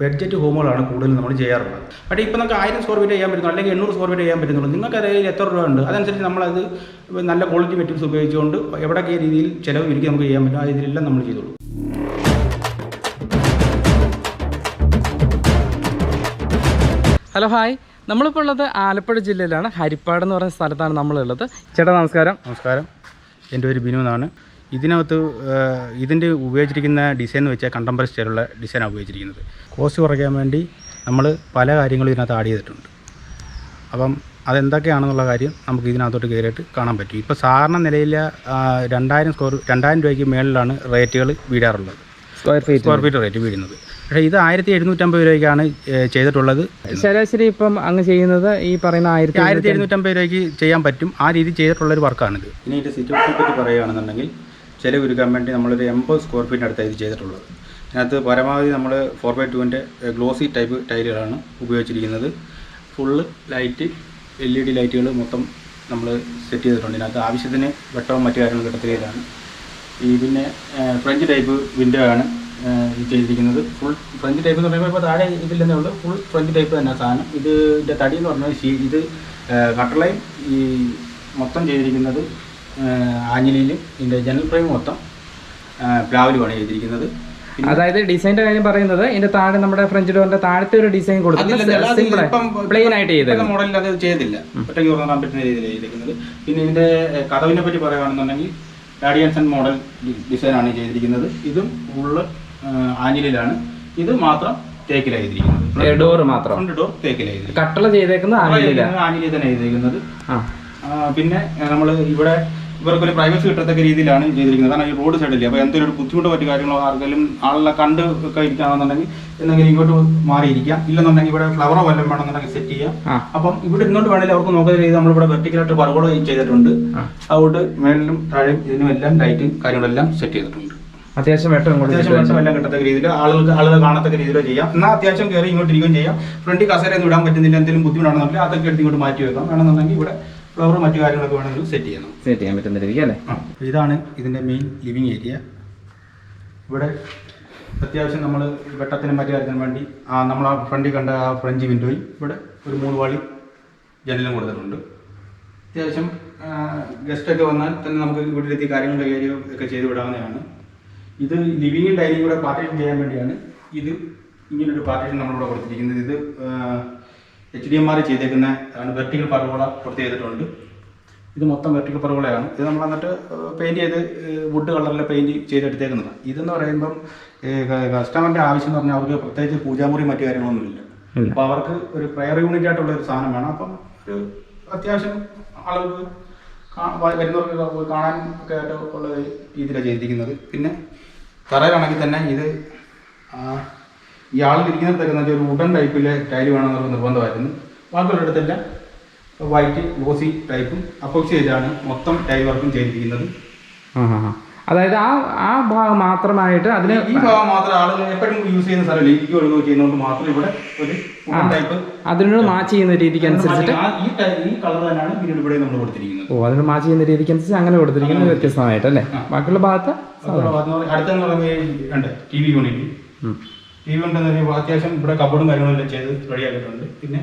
Budget ഹോമുകളാണ് കൂടുതൽ നമ്മൾ ചെയ്യാറുള്ളത്. പക്ഷേ ഇപ്പോൾ നമുക്ക് ആയിരം സ്ക്വയർ ഫീറ്റ് ചെയ്യാൻ പറ്റുന്നു അല്ലെങ്കിൽ എണ്ണൂറ് സ്ക്വയർ ഫീറ്റ് ചെയ്യാൻ പറ്റുന്നുള്ളൂ നിങ്ങൾക്ക് അതായത് എത്ര രൂപ ഉണ്ട്? അതനുസരിച്ച് നമ്മളത് നല്ല ക്വാളിറ്റി മെറ്റീരിയൽസ് ഉപയോഗിച്ചുകൊണ്ട് എവിടെയൊക്കെ രീതിയിൽ ചിലവ് ഇരിക്കും നമുക്ക് ചെയ്യാൻ പറ്റും. ആ രീതിയിലെല്ലാം നമ്മൾ ചെയ്തോളൂ. Hello hi. നമ്മളിപ്പോൾ ഉള്ളത് ആലപ്പുഴ ജില്ലയിലാണ്. ഹരിപ്പാട് എന്ന് പറയുന്ന സ്ഥലത്താണ് നമ്മളുള്ളത്. ചേട്ടാ നമസ്കാരം. നമസ്കാരം. എന്റെ പേര് ബിനു എന്നാണ്. ഇതിനകത്ത് ഇതിന്റെ ഉപയോഗിച്ചിരിക്കുന്ന ഡിസൈൻ എന്ന് വെച്ചാൽ കണ്ടംപററി സ്റ്റൈലുള്ള ഡിസൈനാണ് ഉപയോഗിച്ചിരിക്കുന്നത്. കോസ്റ്റ് കുറയ്ക്കാൻ വേണ്ടി നമ്മൾ പല കാര്യങ്ങളും ഇതിനകത്ത് ആഡ് ചെയ്തിട്ടുണ്ട്. അപ്പം അതെന്തൊക്കെയാണെന്നുള്ള കാര്യം നമുക്ക് ഇതിനകത്തോട്ട് കയറിയിട്ട് കാണാൻ പറ്റും. ഇപ്പോൾ സാധാരണ നിലയിൽ രണ്ടായിരം സ്ക്വയർ രണ്ടായിരം രൂപയ്ക്ക് മേളിലാണ് റേറ്റുകൾ വീടാറുള്ളത് square feet square feet rate വീഴുന്നത്. പക്ഷേ ഇത് ആയിരത്തി എഴുന്നൂറ്റമ്പത് രൂപയ്ക്കാണ് ചെയ്തിട്ടുള്ളത്. ശരാശരി ഇപ്പം അങ്ങ് ചെയ്യുന്നത് ഈ പറയുന്ന ആയിരത്തി ആയിരത്തി എഴുന്നൂറ്റമ്പത് രൂപയ്ക്ക് ചെയ്യാൻ പറ്റും. ആ രീതി ചെയ്തിട്ടുള്ള ഒരു വർക്കാണിത് ഇനി ഇതിന്റെ സിറ്റുവേഷനെ പറ്റി പറയുകയാണെന്നുണ്ടെങ്കിൽ ചിലവ് ഒരുക്കാൻ വേണ്ടി നമ്മളൊരു എൺപത് സ്ക്വയർ ഫീറ്റിന്റെ അടുത്തായി ചെയ്തിട്ടുള്ളത്. അതിനകത്ത് പരമാവധി നമ്മൾ ഫോർ ബൈ ടുവിന്റെ ഗ്ലോസി ടൈപ്പ് ടൈലുകളാണ് ഉപയോഗിച്ചിരിക്കുന്നത്. Full light L E D ലൈറ്റുകൾ മൊത്തം നമ്മൾ സെറ്റ് ചെയ്തിട്ടുണ്ട്. ഇതിനകത്ത് ആവശ്യത്തിന് വെട്ടവും മറ്റു കാര്യങ്ങളും കിട്ടത്തിലാണ് ഈ പിന്നെ ഫ്രഞ്ച് ടൈപ്പ് വിൻഡോ ആണ് ചെയ്തിരിക്കുന്നത്. ഫുൾ ഫ്രഞ്ച് ടൈപ്പ് എന്ന് പറയുമ്പോൾ ഇപ്പോൾ താഴെ ഇതില്ലെന്നേ ഉള്ളൂ. ഫുൾ ഫ്രഞ്ച് ടൈപ്പ് തന്നെ സാധനം. ഇത് ഇതിന്റെ തടി എന്ന് പറഞ്ഞാൽ ഇത് കട്ടളയും ഈ മൊത്തം ചെയ്തിരിക്കുന്നത് ആഞ്ഞിലിയിലും ഇതിന്റെ ജനൽ ഫ്രെയിം മൊത്തം പ്ലാവിലുമാണ് ചെയ്തിരിക്കുന്നത് അതായത് ഡിസൈന്റെ കാര്യം പറയുന്നത് ഇതിന്റെ താഴെ നമ്മുടെ ഫ്രഞ്ച് ഡോറിന്റെ താഴത്തെ ഒരു ഡിസൈൻ കൊടുത്തിട്ടുണ്ട് പ്ലെയിൻ ആയിട്ട് ചെയ്തത് മോഡലിൽ അത് ചെയ്തില്ല. പറ്റുന്ന രീതിയിൽ ചെയ്തിരിക്കുന്നത് പിന്നെ ഇതിന്റെ ഏഹ്, കഥവിനെ പറ്റി പറയുകയാണെന്നുണ്ടെങ്കിൽ ഗാഡിയൻസൺ മോഡൽ ഡിസൈനാണ് ചെയ്തിരിക്കുന്നത്. ഇതും ഫുള്ള് ആഞ്ഞിലിലാണ്. ഇത് മാത്രം തേക്കിലായിരിക്കുന്നത് ഡോർ മാത്രം. ഫ്രണ്ട് ഡോർ തേക്കിലായിരിക്കും കട്ടള ചെയ്തേക്കുന്നത് ആഞ്ഞിലി തന്നെ ആ, പിന്നെ നമ്മൾ ഇവിടെ ഇവർക്കൊരു പ്രൈവസി കിട്ടത്തക്ക രീതിയിലാണ് ചെയ്തിരിക്കുന്നത്. കാരണം ഈ റോഡ് സൈഡില്ലേ അപ്പോൾ എന്തെങ്കിലും ഒരു ബുദ്ധിമുട്ട് പറ്റിയ കാര്യങ്ങളോ ആർക്കെങ്കിലും ആളെ കണ്ട് ഒക്കെ ഇരിക്കുകയാണെന്നുണ്ടെങ്കിൽ എന്തെങ്കിലും ഇങ്ങോട്ട് മാറിയിരിക്കാം. ഇല്ലെന്നുണ്ടെങ്കിൽ ഇവിടെ ഫ്ലവറോ വല്ലതും വേണമെന്നുണ്ടെങ്കിൽ സെറ്റ് ചെയ്യാം. അപ്പം ഇവിടെ ഇങ്ങോട്ട് വേണമെങ്കിൽ അവർക്ക് നോക്കുന്ന രീതി നമ്മളിവിടെ വെർട്ടിക്കലായിട്ട് പർവത ചെയ്തിട്ടുണ്ട്. അതുകൊണ്ട് മേളിലും താഴെ ഇതിനും എല്ലാം ലൈറ്റും കാര്യങ്ങളെല്ലാം സെറ്റ് ചെയ്തിട്ടുണ്ട്. അത്യാവശ്യം വെട്ടം ഇങ്ങോട്ട് അത്യാവശ്യം വെട്ടം എല്ലാം കിട്ടത്തക്ക രീതിയിൽ ആളുകൾക്ക് ആളുകൾ കാണത്തക്ക രീതിയിലോ ചെയ്യാം. എന്നാൽ അത്യാവശ്യം കയറി ഇങ്ങോട്ട് ഇരിക്കുകയും ചെയ്യാം. ഫ്രണ്ടിൽ കസേരയൊന്നും ഇടാൻ പറ്റുന്നില്ല. എന്തെങ്കിലും ബുദ്ധിമുട്ടാണെന്നുണ്ടെങ്കിൽ അതൊക്കെ എടുത്ത് ഇങ്ങോട്ട് മാറ്റി വെക്കാം. വേണമെന്നുണ്ടെങ്കിൽ ഇവിടെ ഫ്ലവർ മറ്റു കാര്യങ്ങളൊക്കെ വേണമെങ്കിൽ സെറ്റ് ചെയ്യണം സെറ്റ് ചെയ്യാൻ പറ്റുന്ന രീതിക്ക് അല്ലേ? ഇതാണ് ഇതിന്റെ മെയിൻ ലിവിങ് ഏരിയ ഇവിടെ അത്യാവശ്യം നമ്മൾ വെട്ടത്തിനും മറ്റു കാര്യത്തിനും വേണ്ടി ആ നമ്മൾ ആ ഫ്രണ്ടിൽ കണ്ട ആ ഫ്രഞ്ച് വിൻഡോയിൽ ഇവിടെ ഒരു മൂന്ന് വാളി ജനലും കൊടുത്തിട്ടുണ്ട്. അത്യാവശ്യം ഗസ്റ്റൊക്കെ വന്നാൽ തന്നെ നമുക്ക് വീട്ടിലെത്തി കാര്യങ്ങൾ കൈകാര്യം ഒക്കെ ചെയ്ത് വിടാവുന്നതാണ്. ഇത് ലിവിങ്ങും ഡൈനിങ് കൂടെ പാർട്ടീഷൻ ചെയ്യാൻ വേണ്ടിയാണ് ഇത് ഇങ്ങനൊരു പാർട്ടീഷൻ നമ്മളിവിടെ കൊടുത്തിരിക്കുന്നത്. ഇത് എച്ച് ഡി എം ആർ ചെയ്തേക്കുന്ന അതാണ് വെർട്ടിക്കൽ പർവോള കൊടുത്ത് ചെയ്തിട്ടുണ്ട്. ഇത് മൊത്തം വെർട്ടിക്കൽ പർവോളയാണ് ഇത് നമ്മൾ എന്നിട്ട് പെയിന്റ് ചെയ്ത് വുഡ് കളറിൽ പെയിന്റ് ചെയ്തെടുത്തേക്കുന്നതാണ്. ഇതെന്ന് പറയുമ്പം കസ്റ്റമറിന്റെ ആവശ്യം എന്ന് പറഞ്ഞാൽ അവർക്ക് പ്രത്യേകിച്ച് പൂജാമുറി മറ്റു കാര്യങ്ങളൊന്നുമില്ല. അപ്പോൾ അവർക്ക് ഒരു പ്രയർ യൂണിറ്റ് ആയിട്ടുള്ള ഒരു സാധനം വേണം. അപ്പം ഒരു അത്യാവശ്യം ആളുകൾക്ക് കാ- വ- വരുന്നവർക്ക് കാണാൻ ഒക്കെ ആയിട്ട് ഉള്ള രീതിയിലാണ് ചെയ്തിരിക്കുന്നത്. പിന്നെ തറയിലാണെങ്കിൽ തന്നെ ഇത് ഈ ആളിലിരിക്കുന്നിടത്തൊക്കെ എന്ന് വെച്ചാൽ ഒരു ഉടൻ ടൈപ്പിലെ ടൈൽ വേണമെന്നുള്ള നിർബന്ധമായിരുന്നു. ബാക്കിയുള്ളിടത്തെല്ലാം വൈറ്റ് ഗ്ലോസി ടൈപ്പും അപ്പോക്സി ചെയ്താണ് മൊത്തം ടൈൽ വർക്കും ചെയ്തിരിക്കുന്നത്. അതായത് ആ ആ ഭാഗം മാത്രമായിട്ട് അതിന് ഈ ഭാഗം മാത്രം ആളുകൾ എപ്പോഴും യൂസ് ചെയ്യുന്ന സ്ഥലമല്ല ഇരിക്കുക ഒഴുകുകയോ ചെയ്യുന്നതുകൊണ്ട് മാത്രം ഇവിടെ ഒരു ടൈപ്പ് അതിനോട് മാച്ച് ചെയ്യുന്ന രീതിക്ക് അനുസരിച്ചിട്ട് ഈ ഈ കളർ തന്നെയാണ് പിന്നീട് ഇവിടെ നമ്മൾ കൊടുത്തിരിക്കുന്നത്. ഓ അതിനോട് മാച്ച് ചെയ്യുന്ന രീതിക്ക് അനുസരിച്ച് അങ്ങനെ കൊടുത്തിരിക്കുന്നത് വ്യത്യസ്തമായിട്ട് അല്ലേ ബാക്കിയുള്ള ഭാഗത്ത് പറഞ്ഞാൽ അടുത്തെന്ന് പറയുമ്പോൾ T V unit. T V അത്യാവശ്യം ഇവിടെ കബോർഡും കാര്യങ്ങളെല്ലാം ചെയ്ത് റെഡിയാക്കിയിട്ടുണ്ട്. പിന്നെ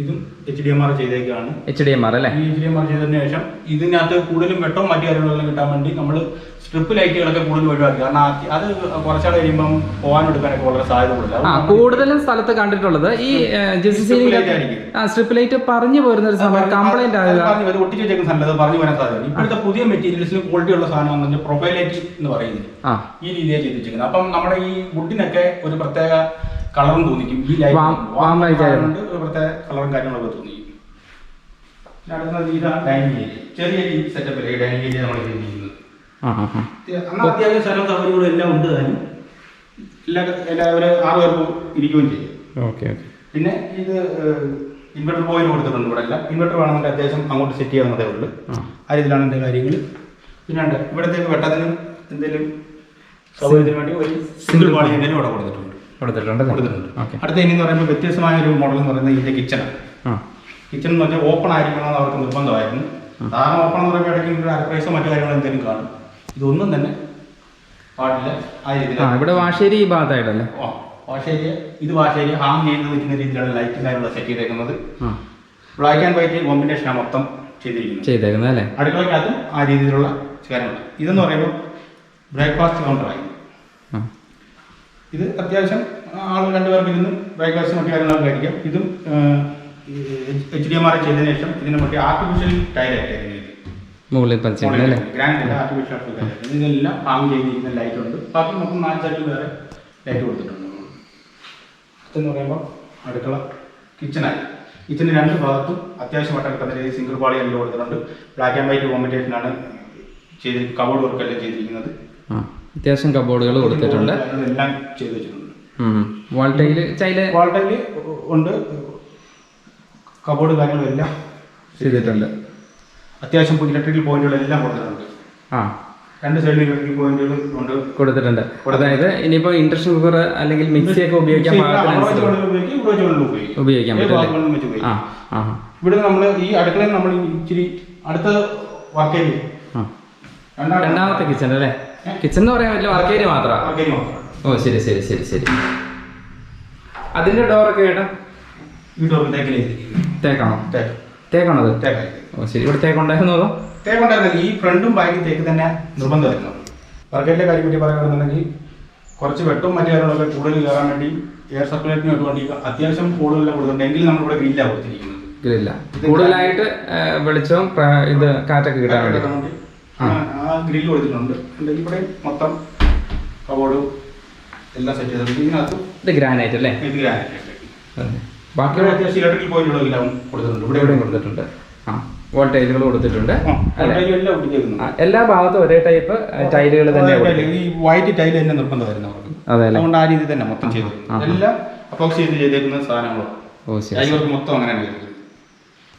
ഇതും എച്ച് ഡി എം ആർ ചെയ്തേക്കാണ്. എച്ച് ഡി എം ആർ അല്ലേ? ഈ എച്ച് ഡി എം ആർ ചെയ്തതിന് ശേഷം ഇതിനകത്ത് കൂടുതലും വെട്ടവും മറ്റു കാര്യങ്ങളെല്ലാം കിട്ടാൻ വേണ്ടി നമ്മൾ സ്ട്രിപ്പ് ലൈറ്റുകളൊക്കെ കൂടുതൽ ഒഴിവാക്കി. കാരണം അത് കുറച്ചാൾ കഴിയുമ്പം പോകാൻ എടുക്കാനൊക്കെ വളരെ സാധ്യത കൂടുതലാണ് കൂടുതലും സ്ഥലത്ത് കണ്ടിട്ടുള്ളത് ഈ. സ്ട്രിപ്പ് ലൈറ്റ് പറഞ്ഞു പോരുന്ന ഒരു സമയം കംപ്ലൈന്റ് പറഞ്ഞു ഒട്ടിച്ച് വെച്ചേക്കുന്ന സാധനം പറഞ്ഞു പോരാൻ സാധ്യത. ഇപ്പോഴത്തെ പുതിയ മെറ്റീരിയൽസിന് ക്വാളിറ്റി ഉള്ള സാധനം എന്ന് പറഞ്ഞാൽ പ്രൊഫൈൽ ലൈറ്റ് എന്ന് പറയുന്നത് ഈ രീതിയാണ് ചെയ്തിരിക്കുന്നത്. അപ്പം നമ്മുടെ ഈ വുഡിനൊക്കെ ഒരു പ്രത്യേക കളറും തോന്നിക്കും. ഈ ലൈറ്റ് പ്രത്യേക കളറും കാര്യങ്ങളൊക്കെ തോന്നിക്കും. പിന്നെ അടുത്തത് ഇതാണ് ഡൈനിങ് ഏരിയ. ചെറിയ ഈ സെറ്റപ്പിൽ ഈ ഡൈനിങ് ഏരിയ നമ്മൾ ചെയ്തിരിക്കുന്നത് ആ ആ ആ. അന്ന് അത്യാവശ്യം സ്ഥലം സൗകര്യങ്ങളും എല്ലാം ഉണ്ട് താനും. എല്ലാ എല്ലാവരും ആറ് പേർക്ക് ഇരിക്കുകയും ചെയ്യും. Okay okay. പിന്നെ ഇത് ഇൻവെർട്ടർ പോയിന്റ് കൊടുത്തിട്ടുണ്ട് ഇവിടെ എല്ലാം. ഇൻവെർട്ടർ വേണമെന്നുണ്ടെങ്കിൽ അത്യാവശ്യം അങ്ങോട്ട് സെറ്റ് ചെയ്യാവുന്നതേ ഉള്ളൂ. ആ. ആ രീതിയിലാണ് എന്റെ കാര്യങ്ങൾ പിന്നെ ഉണ്ട് ഇവിടത്തേക്ക് വെട്ടത്തിനും എന്തെങ്കിലും സൗകര്യത്തിന് വേണ്ടി ഒരു സിംഗിൾ പാളി എന്തെങ്കിലും ഇവിടെ കൊടുത്തിട്ടുണ്ട്. കൊടുത്തിട്ടുണ്ട്. ഓക്കെ. അടുത്ത ഇനി എന്ന് പറയുമ്പോൾ വ്യത്യസ്തമായ ഒരു മോഡൽ എന്ന് പറയുന്നത് ഇതിന്റെ കിച്ചണാണ് കിച്ചൺ എന്ന് പറഞ്ഞാൽ ഓപ്പൺ ആയിരിക്കണമെന്ന് അവർക്ക് നിർബന്ധമായിരുന്നു. സാധാരണ ഓപ്പൺ എന്ന് പറയുമ്പോൾ ഇടയ്ക്ക് ഒരു അരപ്രൈസോ മറ്റു കാര്യങ്ങളോ എന്തെങ്കിലും കാണും. ഇതൊന്നും തന്നെ പാടില്ല. ആ രീതിയിൽ ഇവിടെ വാശേരി ഈ ഭാഗത്തായിട്ടല്ലേ? വാഷ് ഏരിയ ഇത് വാഷേരി ഏരിയ ഹാങ് ചെയ്ത് നിൽക്കുന്ന രീതിയിലാണ് ലൈറ്റും കാര്യങ്ങളും സെറ്റ് ചെയ്തേക്കുന്നത്. ബ്ലാക്ക് ആൻഡ് വൈറ്റ് കോമ്പിനേഷനാണ് മൊത്തം ചെയ്തിരിക്കുന്നത്. ചെയ്തേക്കുന്നത് അല്ലേ? ആ രീതിയിലുള്ള കാര്യങ്ങൾ ഇതെന്ന് പറയുമ്പോൾ ബ്രേക്ക്ഫാസ്റ്റ് കൗണ്ടറായി ഇത് അത്യാവശ്യം ആൾ രണ്ടുപേർക്ക് ഇരുന്ന് ബ്രേക്ക്ഫാസ്റ്റ് മറ്റു കാര്യങ്ങളൊക്കെ കഴിക്കാം ഇതും എച്ച് ഡി എം ആർ ചെയ്തതിനു ശേഷം ഇതിന് മറ്റേ ആർട്ടിഫിഷ്യൽ ടൈലായിട്ട് മുകളിൽ പതിച്ചിട്ടുണ്ട് ഗ്രാൻഡ് ആർട്ടിഫിഷ്യൽ ടൈലായിട്ട് ഇതെല്ലാം ഹാങ് ചെയ്തിരിക്കുന്ന ലൈറ്റ് ഉണ്ട്. ബാക്കി മൊത്തം നാല് വേറെ ലൈറ്റ് കൊടുത്തിട്ടുണ്ട്. എന്ന് പറയുമ്പോൾ അടുക്കള കിച്ചണായി കിച്ചണിന് രണ്ട് ഭാഗത്തും അത്യാവശ്യം വട്ടം കിട്ടുന്ന രീതിയിൽ സിംഗിൾ പാളി എല്ലാം കൊടുത്തിട്ടുണ്ട്. ബ്ലാക്ക് ആൻഡ് വൈറ്റ് കോമ്പിനേഷനാണ് ചെയ്ത് കബോർഡ് വർക്കെല്ലാം ചെയ്തിരിക്കുന്നത്. അത്യാവശ്യം കബോർഡുകൾ കൊടുത്തിട്ടുണ്ട്. എല്ലാം ചെയ്തു വെച്ചിട്ടുണ്ട്. വാൾ ചൈല വാൾട്ടയിൽ ഉണ്ട്. കബോർഡ് കാര്യങ്ങളെല്ലാം ചെയ്തിട്ടുണ്ട്. അത്യാവശ്യം ഇലക്ട്രിക്കൽ പോയിന്റുകളെല്ലാം കൊടുത്തിട്ടുണ്ട്. ആ. രണ്ട് സൈഡിൽ ഇലക്ട്രിക്കൽ പോയിന്റുകൾ ഉണ്ട്. കൊടുത്തിട്ടുണ്ട്. അതായത് ഇനിയിപ്പോ ഇൻഡക്ഷൻ കുക്കർ അല്ലെങ്കിൽ മിക്സി ഒക്കെ ഉപയോഗിക്കാൻ. ഉപയോഗിക്കാൻ പറ്റും ആ ആ ഇവിടെ നമ്മൾ ഈ അടുക്കളയിൽ നമ്മൾ ഇച്ചിരി അടുത്ത വർക്ക് രണ്ടാമത്തെ കിച്ചൺ അല്ലേ? കിച്ചൺ എന്ന് പറയാൻ പറ്റില്ല വർക്ക് ഏരിയ മാത്രം. വർക്ക് ഏരിയ മാത്രം. ഓ ശരി ശരി ശരി ശരി. അതിന്റെ ഡോറൊക്കെ ഏട്ടാ? ഈ ഡോർ ഒക്കെ തേക്കാണോ? തേക്ക്. തേക്കാണോ. അത് ഓ ശരി. ഇവിടെ തേക്കുണ്ടായിരുന്നു അതോ? തേക്കുണ്ടായിരുന്നില്ല ഈ ഫ്രണ്ടും ബാക്കും തേക്ക് തന്നെ നിർബന്ധമായിരുന്നു. വർക്കേറ്റിലെ കാര്യം പറ്റി പറയുകയാണെന്നുണ്ടെങ്കിൽ കുറച്ച് വെട്ടവും മറ്റു കാര്യങ്ങളൊക്കെ കൂടുതൽ കയറാൻ വേണ്ടി എയർ സർക്കുലേറ്റിന് വേണ്ടി അത്യാവശ്യം കൂടുതലെല്ലാം കൊടുക്കുന്നുണ്ട് എങ്കിൽ നമ്മളിവിടെ ഗ്രില്ലാണ് കൊടുത്തിരിക്കുന്നത്. ഗ്രില്ല കൂടുതലായിട്ട് വെളിച്ചവും ഇത് കാറ്റൊക്കെ കിട്ടാൻ വേണ്ടി. ഗ്രില്ല് കൊടുത്തിട്ടുണ്ട്. ഉണ്ട് ഇവിടെ മൊത്തം കബോർഡും എല്ലാം സെറ്റ് ചെയ്തിട്ടുണ്ട്. ഇതിനകത്ത് ഇത് ഗ്രാനൈറ്റ് അല്ലേ? ഇത് ഗ്രാനൈറ്റ് ബാക്കിയുള്ള അത്യാവശ്യം ഇലക്ട്രിക് പോയിന്റുകളെല്ലാം കൊടുത്തിട്ടുണ്ട്. ഇവിടെ എവിടെയും കൊടുത്തിട്ടുണ്ട്. ആ. വോൾട്ടേജുകൾ കൊടുത്തിട്ടുണ്ട്. എല്ലാം ഭാഗത്തും ഒരേ ടൈപ്പ് ടൈലുകൾ തന്നെ ഈ വൈറ്റ് ടൈൽ തന്നെ നിർബന്ധമായിരുന്നു അതെ അതുകൊണ്ട് ആ രീതി തന്നെ മൊത്തം ചെയ്തു എല്ലാം അപ്രോക്സ് ചെയ്ത് ചെയ്തേക്കുന്ന സാധനങ്ങളും. മൊത്തം അങ്ങനെയാണ്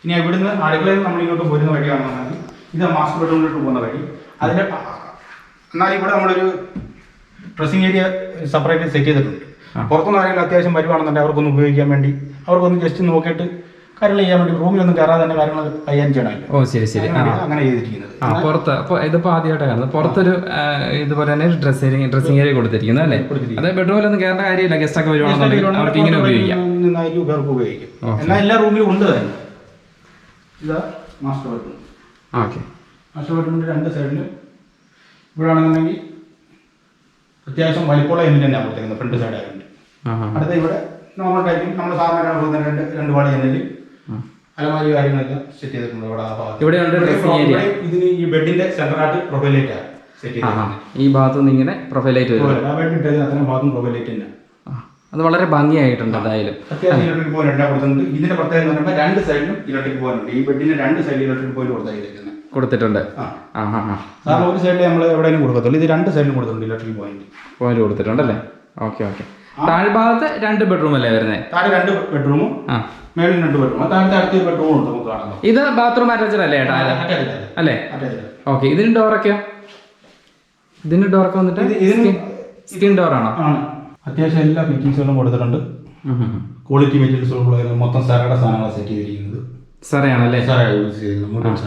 ഇനി ഇവിടുന്ന് അടുക്കളയിൽ നമ്മൾ ഇങ്ങോട്ട് പോരുന്ന വഴിയാണെന്നുണ്ടെങ്കിൽ ഇത് മാസ്റ്റർ ബെഡ്റൂമിലോട്ട് പോകുന്ന വഴി. അതിന്റെ എന്നാൽ ഇവിടെ നമ്മളൊരു ഡ്രസ്സിങ് ഏരിയ സെപ്പറേറ്റ് സെറ്റ് ചെയ്തിട്ടുണ്ട്. പുറത്തുനിന്ന് ആരെങ്കിലും അത്യാവശ്യം വരുവാണെന്നുണ്ടെങ്കിൽ അവർക്കൊന്ന് ഉപയോഗിക്കാൻ വേണ്ടി അവർക്കൊന്ന് ജസ്റ്റ് നോക്കിയിട്ട് കാര്യങ്ങൾ ചെയ്യാൻ വേണ്ടി റൂമിലൊന്നും കയറാതെ തന്നെ കാര്യങ്ങൾ കൈകാര്യം ചെയ്യണമല്ലോ. ഓ ശരി ശരി. അങ്ങനെ ചെയ്തിരിക്കുന്നത്. ആ പുറത്ത് അപ്പോൾ ഇതിപ്പോ ആദ്യമായിട്ടാണ് കാണുന്നത്. പുറത്തൊരു ഇതുപോലെ തന്നെ ഡ്രസ്സിങ് ഡ്രസ്സിങ് ഏരിയ കൊടുത്തിരിക്കുന്നത് അല്ലേ? അതെ ബെഡ്റൂമിലൊന്നും കയറേണ്ട കാര്യമില്ല. ഗസ്റ്റ് ഒക്കെ വരുവാണെന്നുണ്ടെങ്കിൽ അവർക്ക് ഇങ്ങനെ ഉപയോഗിക്കാം. നിന്നായിരിക്കും ഇവർക്ക് ഉപയോഗിക്കും. എന്നാൽ എല്ലാ റൂമിലും ഉണ്ട് തന്നെ. ഇതാ മാസ്റ്റർ ബെഡ്റൂം ഓക്കെ. ബെഡ്റൂമിന്റെ രണ്ട് സൈഡിലും ഇവിടെയാണെന്നുണ്ടെങ്കിൽ അത്യാവശ്യം വലിപ്പമുള്ള എല്ലിൽ തന്നെ കൊടുത്തേക്കുന്നത്. ഫ്രണ്ട് സൈഡ് ആയതുകൊണ്ട്. അടുത്ത ഇവിടെ നോർമൽ ടൈപ്പിൽ നമ്മൾ സാധാരണ കൊടുക്കുന്ന രണ്ട് രണ്ട് പാടി ആ. അലമാരി കാര്യങ്ങളെല്ലാം സെറ്റ് ചെയ്തിട്ടുണ്ട് ഇവിടെ ആ ഭാഗത്ത്. ഇവിടെ ഇതിന് ഈ ബെഡിന്റെ സെന്ററായിട്ട് പ്രൊഫൈലേറ്റ് സെറ്റ് ആ ആ ചെയ്തിട്ടുണ്ട് ഈ ഭാഗത്തു ഇങ്ങനെ പ്രൊഫൈലായിട്ട് വരും. ആ ബെഡ് ഇട്ടതിന് അത്രയും ഭാഗത്തും പ്രൊഫൈലേറ്റ് തന്നെ. അത് വളരെ ഭംഗിയായിട്ടുണ്ട് എന്തായാലും. അത്യാവശ്യം ഇലക്ട്രിക് പോയിന്റ് രണ്ടാ കൊടുത്തിട്ടുണ്ട്. ഇതിന്റെ പ്രത്യേകത എന്ന് പറയുമ്പോൾ രണ്ട് സൈഡിലും ഇലക്ട്രിക് പോയിന്റ് ഉണ്ട് ഈ ബെഡിന്റെ രണ്ട് സൈഡിൽ ഇലക്ട്രിക് പോയിന്റ് കൊടുത്തായിരിക്കുന്നത് കൊടുത്തിട്ടുണ്ട്. ആ. സാറിന് ഒരു സൈഡിൽ നമ്മൾ എവിടെയും കൊടുക്കത്തുള്ളൂ. ഇത് രണ്ട് സൈഡിലും കൊടുത്തിട്ടുണ്ട് ഇലക്ട്രിക് പോയിന്റ് പോയിന്റ് കൊടുത്തിട്ടുണ്ട് കൊടുത്തിട്ടുണ്ടല്ലേ ഓക്കെ ഓക്കെ താഴ്ഭാഗത്ത് രണ്ട് ബെഡ്റൂം അല്ലേ വരുന്നത് താഴെ രണ്ട് ബെഡ്റൂമും മേളിൽ രണ്ട് ബെഡ്റൂം താഴത്തെ അടുത്ത ബെഡ്റൂം ഉണ്ട് നമുക്ക് കാണാം ഇത് ബാത്റൂം അറ്റാച്ചഡ് അല്ലേ ഏട്ടാ? അല്ലേ. ഓക്കെ ഇതിന് ഡോറൊക്കെയോ ഇതിന് ഡോറൊക്കെ വന്നിട്ട് ഇത് ഇതിന് സ്കിൻ ഡോറാണോ ആണ്? അത്യാവശ്യം എല്ലാ ഫിറ്റിങ്സുകളും കൊടുത്തിട്ടുണ്ട്. ക്വാളിറ്റി മെറ്റീരിയൽസുകളും മൊത്തം സാറയുടെ സാധനങ്ങളാണ് സെറ്റ് ചെയ്തിരിക്കുന്നത്. സാറേ ആണല്ലേ സാറേ യൂസ് ചെയ്യുന്നത്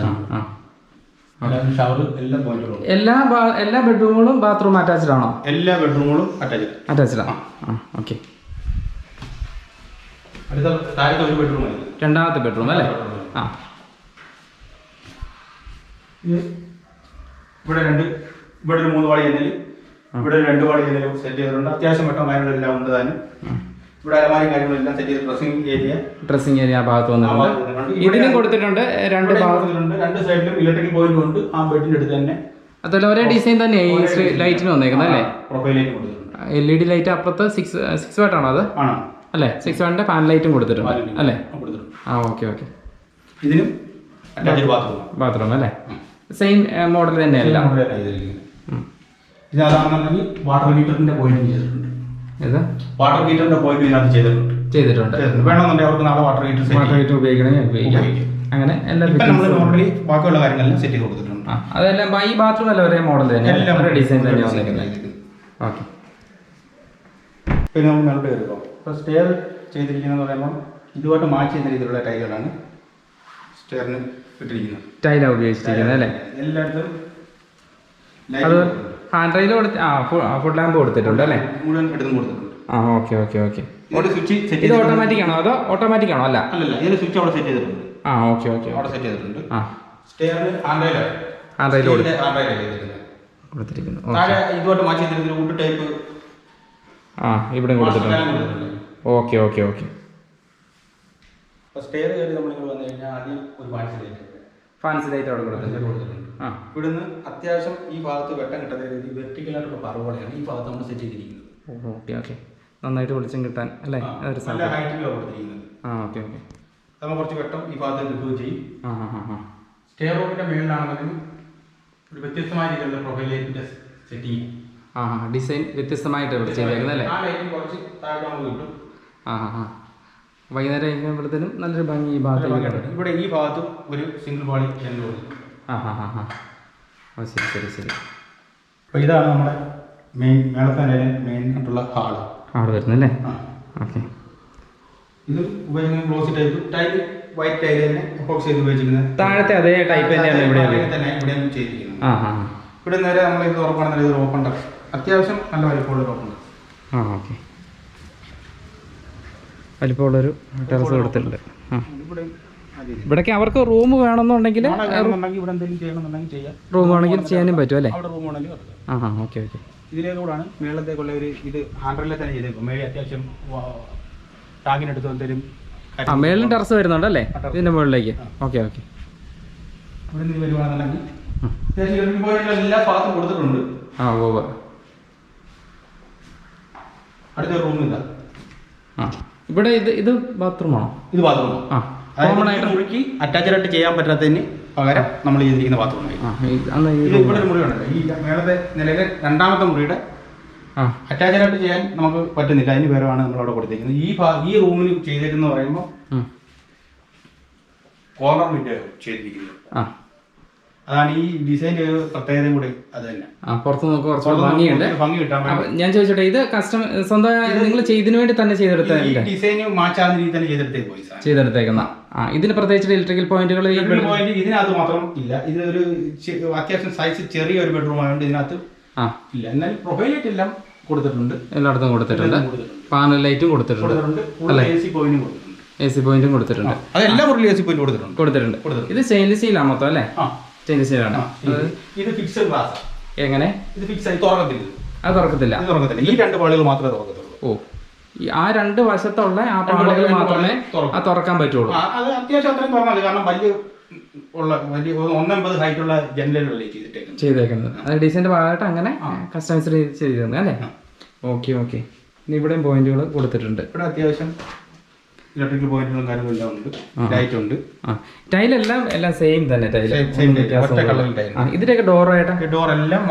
എല്ലാ. എല്ലാ ബെഡ്റൂമുകളും ബാത്റൂം അറ്റാച്ച്ഡ് ആണോ? എല്ലാ ബെഡ്റൂമുകളും അറ്റാച്ച്ഡ് അറ്റാച്ച്ഡ് ആ. ആ. ഓക്കെ രണ്ടാമത്തെ ബെഡ്റൂം അല്ലേ? ആ. ഇവിടെ രണ്ട് ഇവിടെ ഒരു മൂന്ന് പാളി ജനൽ ഇവിടെ രണ്ട് പാളി ജനലും സെറ്റ് ചെയ്തിട്ടുണ്ട്. അത്യാവശ്യം വെട്ടം എല്ലാം ഉണ്ട് താനും. ഇവിടെ അലമാരി കാര്യങ്ങളെല്ലാം സെറ്റ് ചെയ്ത് ഡ്രസ്സിംഗ് ഏരിയ ഡ്രസ്സിംഗ് ഏരിയ ആ ഭാഗത്ത് വന്നിട്ടുണ്ട്. ഇതിനും കൊടുത്തിട്ടുണ്ട് രണ്ട് ഭാഗം രണ്ട് സൈഡിലും ഇലക്ട്രിക് പോയിന്റ് ഉണ്ട്. ആ ബെഡിന്റെ അടുത്ത് തന്നെ. അതുപോലെ ഒരേ ഡിസൈൻ തന്നെ ലൈറ്റിന് വന്നേക്കുന്നത് അല്ലേ? എൽ ഇ ഡി ലൈറ്റ് അപ്പുറത്ത് സിക്സ് സിക്സ് വാട്ട് ആണോ അത്? അല്ലേ? സിക്സ് വാട്ടിന്റെ ഫാൻ ലൈറ്റും കൊടുത്തിട്ടുണ്ട്. അല്ലേ? ആ, ഓക്കെ ഓക്കെ ഇതിനും ബാത്റൂം അല്ലേ? സെയിം മോഡൽ തന്നെയല്ല വാട്ടർ ഹീറ്ററിന്റെ പോയിന്റ് ചെയ്തിട്ടുണ്ട്. ഇത് വാട്ടർ ഹീറ്ററിന്റെ പോയിന്റ് ഇതിനകത്ത് ചെയ്തിട്ടുണ്ട്. ചെയ്തിട്ടുണ്ട്. വേണമെന്നുണ്ടെങ്കിൽ അവർക്ക് നാളെ വാട്ടർ ഹീറ്റർ വാട്ടർ ഹീറ്റർ ഉപയോഗിക്കണമെങ്കിൽ ഉപയോഗിക്കാം. അങ്ങനെ എല്ലാ നോർമലി ബാക്കിയുള്ള കാര്യങ്ങളെല്ലാം സെറ്റ് ചെയ്ത് കൊടുത്തിട്ടുണ്ട്. അതെല്ലാം ഈ ബാത്റൂം അല്ല ഒരേ മോഡൽ തന്നെ. എല്ലാം ഒരേ ഡിസൈൻ തന്നെ വന്നിരിക്കുന്നത്. ഓക്കെ പിന്നെ നമ്മൾ മേലോട്ട് കയറിക്കോ. ഇപ്പോൾ സ്റ്റെയർ ചെയ്തിരിക്കുന്നതെന്ന് പറയുമ്പോൾ ഇതുമായിട്ട് മാച്ച് ചെയ്യുന്ന രീതിയിലുള്ള ടൈലുകളാണ് സ്റ്റെയറിന് ഇട്ടിരിക്കുന്നത്. ടൈലാണ് ഉപയോഗിച്ചിരിക്കുന്നത് അല്ലേ? എല്ലായിടത്തും അത് ഹാൻഡ് റെയിൽ കൊടുത്ത് ആ ഫുഡ് ലാമ്പ് കൊടുത്തിട്ടുണ്ട് അല്ലേ? മുഴുവൻ എടുത്തും കൊടുത്തിട്ടുണ്ട്. ആ okay okay okay switch set ഇത് ഓട്ടോമാറ്റിക് ആണോ? അതോ ഓട്ടോമാറ്റിക് ആണോ? അല്ല. അല്ലല്ല സ്വിച്ച് അവിടെ സെറ്റ് ചെയ്തിട്ടുണ്ട്. ആ ഓക്കെ ഓക്കെ അവിടെ സെറ്റ് ചെയ്തിട്ടുണ്ട്. ആ. സ്റ്റെയറിന് കൊടുത്തിരിക്കുന്നു. താഴെ ഇതുമായിട്ട് മാറ്റി ചെയ്തിരിക്കുന്ന വുഡ് ടൈപ്പ് ആ ഇവിടെ കൊടുത്തിട്ടുണ്ട്. ഓക്കെ ഓക്കെ ഓക്കെ അപ്പോൾ സ്റ്റെയർ കയറി നമ്മളിങ്ങനെ വന്നു കഴിഞ്ഞാൽ ആദ്യം ഒരു ഫാൻസി ലൈറ്റ് ഫാൻസി ലൈറ്റ് അവിടെ കൊടുത്തിട്ടുണ്ട്. കൊടുത്തിട്ടുണ്ട്. ഇവിടുന്ന് അത്യാവശ്യം ഈ ഭാഗത്ത് വെട്ടം കിട്ടാത്ത രീതി വെർട്ടിക്കലായിട്ടുള്ള പറവോളയാണ് ഈ ഭാഗത്ത് നമ്മൾ സെറ്റ് ചെയ്തിരിക്കുന്നത്. ഓക്കെ ഓക്കെ നന്നായിട്ട് വെളിച്ചം കിട്ടാൻ അല്ലേ? അതൊരു നല്ല ഹൈറ്റിലാണ് കൊടുത്തിരിക്കുന്നത് ആ ഓക്കെ ഓക്കെ നമ്മൾ കുറച്ച് വെട്ടം ഈ ഭാഗത്ത് കിട്ടുകയും ചെയ്യും. സ്റ്റേ റൂമിന്റെ മേളിലാണെങ്കിലും ഒരു വ്യത്യസ്തമായ രീതിയിലുള്ള പ്രൊഫൈൽ ലൈറ്റിന്റെ സെറ്റിംഗ് ആ ഡിസൈൻ വ്യത്യസ്തമായിട്ട് ഇവിടെ ചെയ്തേക്കുന്നത് അല്ലേ? ആ ലൈറ്റ് കുറച്ച് താഴെ നമുക്ക് കിട്ടും. ആ ആ ആ. വൈകുന്നേരം കഴിയുമ്പോഴത്തേനും നല്ലൊരു ഭംഗി ഈ ഭാഗത്തേക്ക് ഇവിടെ ഈ ഭാഗത്തും ഒരു സിംഗിൾ പാളി കൊടുക്കും. ആ ഹാ ഹാ ഹാ ഓ ശരി ശരി ശരി. അപ്പോൾ ഇതാണ് നമ്മുടെ മെയിൻ മേളത്തന്നെ മെയിൻ ആയിട്ടുള്ള ഹാൾ. ഹാൾ വരുന്നല്ലേ ഓക്കെ. ഇത് ഉപയോഗിക്കുന്ന glossy type tile white tile തന്നെ എപ്പോക്സ് ചെയ്ത് ഉപയോഗിച്ചിരിക്കുന്നത്. താഴത്തെ അതേ ടൈപ്പ് തന്നെയാണ് ഇവിടെ തന്നെ ഇവിടെ ചെയ്തിരിക്കുന്നത്. ആ. ഇവിടെ നേരെ നമ്മൾ ഇത് തുറക്കുകയാണെന്നുണ്ടെങ്കിൽ ഇത് ഓപ്പൺ ടെറസ് അത്യാവശ്യം നല്ല വലിപ്പമുള്ള ഓപ്പൺ ആ ഓക്കെ. വലിപ്പമുള്ളൊരു ടെറസ് കൊടുത്തിട്ടുണ്ട്. ആ. ഇവിടെ. ഇവിടേക്ക് അവർക്ക് റൂം വേണമെന്നുണ്ടെങ്കിൽ റൂം വേണമെങ്കിൽ ചെയ്യാനും പറ്റും അല്ലേ. ആ ഓക്കെ ഓക്കെ. ഇതിലേക്കൂടാണ് മേളത്തേക്കുള്ള ഒരു ഇത് ഹാൻഡ്രലിൽ തന്നെ ചെയ്തേക്കും. മേളിൽ അത്യാവശ്യം ടാങ്കിനെടുത്ത് എന്തേലും ആ മേളിലും ടെറസ് വരുന്നുണ്ടല്ലേ ഇതിന്റെ മുകളിലേക്ക്. Okay okay. എല്ലാ ഭാഗത്തും കൊടുത്തിട്ടുണ്ട്. ആ അടുത്ത റൂം ഇതാ. ആ. ഇവിടെ ഇത് ഇത് ബാത്റൂമാണോ? ഇത് ബാത്റൂം ആ. കോമൺ ആയിട്ട് മുഴുക്കി അറ്റാച്ച്ഡ് ആയിട്ട് ചെയ്യാൻ പറ്റാത്തതിന് പകരം നമ്മൾ ചെയ്തിരിക്കുന്ന ബാത്റൂം ഇത് ഇവിടെ ഒരു മുറിയാണ് ഈ മേളത്തെ നിലയിലെ രണ്ടാമത്തെ മുറിയുടെ അറ്റാച്ച്ഡ് ആയിട്ട് ചെയ്യാൻ നമുക്ക് പറ്റുന്നില്ല. അതിന് പേരാണ് നമ്മൾ അവിടെ കൊടുത്തിരിക്കുന്നത്. ഈ ഈ റൂമിന് ചെയ്തിരുന്നു പറയുമ്പോൾ. കോർണർ വിൻഡോ ചെയ്തിരിക്കുന്നത് അതാണ് ഈ ഡിസൈന്റെ ഒരു പ്രത്യേകതയും കൂടി. അത് തന്നെ. ആ പുറത്ത് നോക്കുക കുറച്ച് ഭംഗിയുണ്ട്. ഭംഗി കിട്ടാൻ ഞാൻ ചോദിച്ചോട്ടെ ഇത് കസ്റ്റം സ്വന്തം നിങ്ങൾ ചെയ്തതിനു വേണ്ടി തന്നെ ചെയ്തെടുത്ത ഡിസൈന് മാച്ചാകുന്ന രീതി തന്നെ ചെയ്തെടുത്തേ പോയി സാർ ചെയ്തെടുത്തേക്കുന്ന. ആ ഇതിന് പ്രത്യേകിച്ച് ഇലക്ട്രിക്കൽ പോയിന്റുകൾ പോയിന്റ് ഇതിനകത്ത് മാത്രം ഇല്ല. ഇത് ഒരു അത്യാവശ്യം സൈസ് ചെറിയ ഒരു ബെഡ്റൂം ആയതുകൊണ്ട് ഇതിനകത്ത് ആ. ഇല്ല. എന്നാൽ പ്രൊഫൈലൈറ്റ് എല്ലാം കൊടുത്തിട്ടുണ്ട്. എല്ലായിടത്തും കൊടുത്തിട്ടുണ്ട്. പാനൽ ലൈറ്റും കൊടുത്തിട്ടുണ്ട്. കൊടുത്തിട്ടുണ്ട്. കൂടുതൽ എ സി പോയിന്റും കൊടുത്തിട്ടുണ്ട്. എ സി പോയിന്റും കൊടുത്തിട്ടുണ്ട്. അതെല്ലാം എ സി പോയിന്റ് കൊടുത്തിട്ടുണ്ട്. കൊടുത്തിട്ടുണ്ട്. ഇത് സ്റ്റെയിൻലെസ് സ്റ്റീലാണ് മൊത്തം അല്ലേ? സ്റ്റീലാണ് ആ, ഇത് ഫിക്സഡ് ഗ്ലാസ് എങ്ങനെ? ഇത് ഫിക്സ് ആയി തുറക്കത്തില്ല. അത് തുറക്കത്തില്ല. തുറക്കത്തില്ല. ഈ രണ്ട് പാളികൾ മാത്രമേ തുറക്കത്തുള്ളൂ. ഓ ആ രണ്ട് വശത്തുള്ള ആ പാളികൾ മാത്രമേ ആ തുറക്കാൻ പറ്റുള്ളൂ. അത് അത്യാവശ്യം അത്രയും തുറന്നത് കാരണം വലിയ ഉള്ള വലിയ ഒന്നമ്പത് ഹൈറ്റ് ഉള്ള ജനലുകളല്ലേ ചെയ്തിട്ടേക്കുന്നത്. ചെയ്തേക്കുന്നത്. അത് ഡിസൈന്റെ ഭാഗമായിട്ട് അങ്ങനെ കസ്റ്റമൈസ് ചെയ്തിരുന്നു അല്ലേ? Okay okay. ഇനി ഇവിടെയും പോയിന്റുകൾ കൊടുത്തിട്ടുണ്ട്. ഇവിടെ അത്യാവശ്യം ഇലക്ട്രിക്കൽ പോയിന്റുകളും ഉണ്ട്. ലൈറ്റ് ഉണ്ട്. ടൈലെല്ലാം എല്ലാം സെയിം തന്നെ. ഇതിന്റെയൊക്കെ ഡോർ എല്ലാം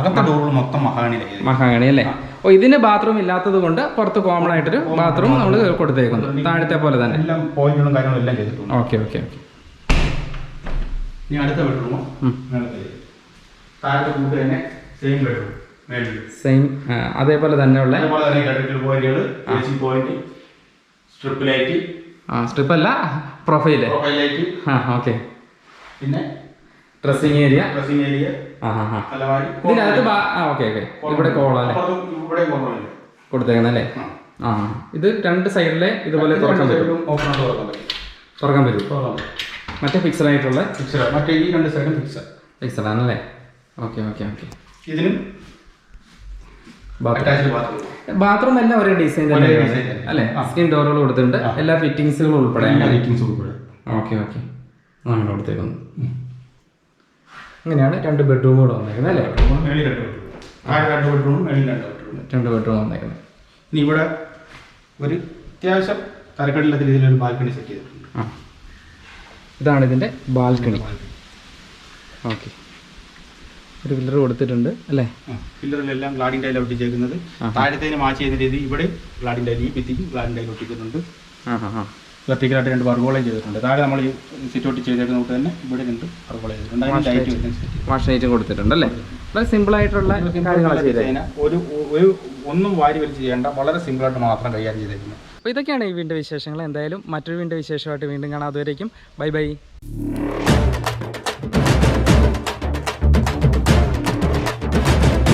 അകത്തെ ഡോറുകൾ മൊത്തം മഹാഗണിയിലായി മഹാഗണി അല്ലേ? ഓ ഇതിന് ബാത്റൂം ഇല്ലാത്തത് കൊണ്ട് പുറത്ത് കോമൺ ആയിട്ടൊരു ബാത്റൂം നമ്മൾ കൊടുത്തേക്കുന്നു. താഴത്തെ പോലെ തന്നെ. എല്ലാം പോയിന്റുകളും കാര്യങ്ങളും എല്ലാം ചെയ്തിട്ടുണ്ട്. ഓക്കെ ഓക്കെ ഇനി അടുത്ത. താഴത്തെ കൂട്ട് തന്നെ സെയിം ബെഡ്റൂം സെയിം അതേപോലെ തന്നെ ഉള്ള അതേപോലെ തന്നെ ഇലക്ട്രിക്കൽ പോയിന്റുകൾ പോയിന്റ് സ്ട്രിപ്പ് ലൈറ്റ് ആ സ്ട്രിപ്പ് അല്ല പ്രൊഫൈൽ. പ്രൊഫൈൽ ലൈറ്റ് ആ ഓക്കെ. പിന്നെ? ഡ്രസ്സിംഗ് ഏരിയ ഡ്രസ്സിംഗ് ഏരിയ ഇതിനകത്ത് ആ ഓക്കെ ഓക്കെ. ഇവിടെ കോളല്ലേ ഇവിടെ കൊടുത്തേക്കുന്നല്ലേ ആ. ഇത് രണ്ട് സൈഡിലെ ഇതുപോലെ തുറക്കാൻ പറ്റും. തുറക്കാൻ പറ്റും. മറ്റേ ഫിക്സഡ് ആയിട്ടുള്ള ഫിക്സഡ് മറ്റേ ഈ രണ്ട് സൈഡും ഫിക്സഡ് ഫിക്സഡ് ആണല്ലേ? Okay okay okay. ഇതിനും ബാത്റൂം എല്ലാം ഒരേ ഡിസൈൻ തന്നെ. അല്ലേ? സ്ക്രീൻ ഡോറുകൾ കൊടുത്തിട്ടുണ്ട്. എല്ലാ ഫിറ്റിംഗ്സുകളും ഉൾപ്പെടെ. ഉൾപ്പെടെ. ഓക്കെ ഓക്കെ അങ്ങനെ കൊടുത്തേക്കുന്നു. അങ്ങനെയാണ് രണ്ട് ബെഡ്റൂമുകൾ വന്നേക്കുന്നത് അല്ലേ? രണ്ട് ബെഡ്റൂം രണ്ട് ബെഡ്റൂം ബെഡ്റൂം വന്നേക്കുന്നത്. ഇനി ഇവിടെ ഒരു അത്യാവശ്യം തരക്കടില്ലാത്ത രീതിയിൽ ഒരു ബാൽക്കണി സെറ്റ് ചെയ്തിട്ടുണ്ട്. ആ. ഇതാണ് ഇതിന്റെ ബാൽക്കണി ഓക്കെ ഒരു പില്ലർ കൊടുത്തിട്ടുണ്ട് അല്ലേ? പില്ലറിലെല്ലാം ഗ്ലാഡിംഗ് ടൈൽ ഒട്ടിച്ചേക്കുന്നത് താഴത്തേന് മാച്ച് ചെയ്യുന്ന രീതി ഇവിടെ ഗ്ലാഡിംഗ് ടൈൽ ഈ ഭിത്തിക്ക് ഗ്ലാഡിംഗ് ടൈൽ ഒട്ടിക്കുന്നുണ്ട് വെർട്ടിക്കലായിട്ട് രണ്ട് വർഗോളയും ചെയ്തിട്ടുണ്ട്. താഴെ നമ്മൾ ഈ സിറ്റ് ഒട്ടി ചെയ്തേക്കുന്ന കൂട്ട് തന്നെ ഇവിടെ രണ്ട് വർഗോളം ചെയ്തിട്ടുണ്ട്. ലൈറ്റ് വാഷ് നൈറ്റും കൊടുത്തിട്ടുണ്ട് അല്ലേ? വളരെ സിമ്പിൾ ആയിട്ടുള്ള ഒരു ഒരു ഒന്നും വാരി വലിച്ച് ചെയ്യേണ്ട വളരെ സിമ്പിൾ ആയിട്ട് മാത്രം കൈകാര്യം ചെയ്തേക്കുന്നത്. അപ്പോൾ ഇതൊക്കെയാണ് ഈ വീണ്ടും വിശേഷങ്ങൾ. എന്തായാലും മറ്റൊരു വീണ്ടും വിശേഷമായിട്ട് വീണ്ടും കാണാം. അതുവരേക്കും. Bye bye.